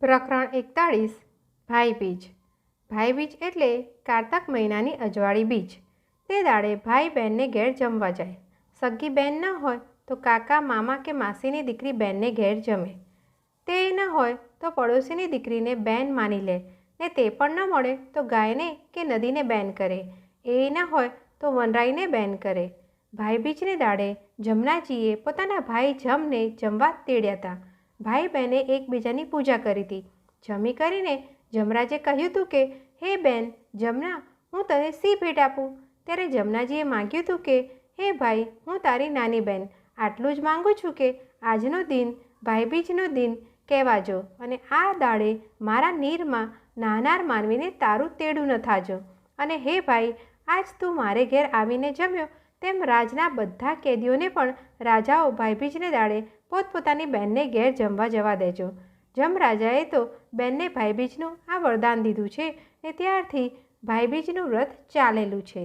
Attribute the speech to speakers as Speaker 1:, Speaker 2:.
Speaker 1: પ્રકરણ એકતાળીસ ભાઈબીજ ભાઈબીજ એટલે કારતક મહિનાની અજવાળી બીજ. તે દાડે ભાઈ બહેનને ઘેર જમવા જાય. સગી બહેન ન હોય તો કાકા, મામા કે માસીની દીકરી બહેનને ઘેર જમે. તે ન હોય તો પડોશીની દીકરીને બેન માની લે. ને તે પણ ન મળે તો ગાયને કે નદીને બેન કરે. એ ન હોય તો વનરાઈને બેન કરે. ભાઈબીજને દાડે જમનાજીએ પોતાના ભાઈ જમને જમવા તેડ્યા હતા. ભાઈ બહેને એકબીજાની પૂજા કરી હતી. જમી કરીને જમરાજે કહ્યું હતું કે, હે બેન જમના, હું તને સી ભેટ આપું? ત્યારે જમનાજીએ માગ્યું હતું કે, હે ભાઈ, હું તારી નાની બેન આટલું જ માગું છું કે આજનો દિન, ભાઈબીજનો દિન કહેવાજો અને આ દાડે મારા નીરમાં નાનાર માનવીને તારું તેડું ન થાજો. અને હે ભાઈ, આજ તું મારે ઘેર આવીને જમ્યો તેમ રાજના બધા કેદીઓને પણ રાજાઓ ભાઈબીજને દાડે પોતપોતાની બહેનને ઘેર જમવા જવા દેજો. જમ રાજાએ તો બેનને ભાઈબીજનું આ વરદાન દીધું છે ને ત્યારથી ભાઈબીજનું વ્રત ચાલેલું છે.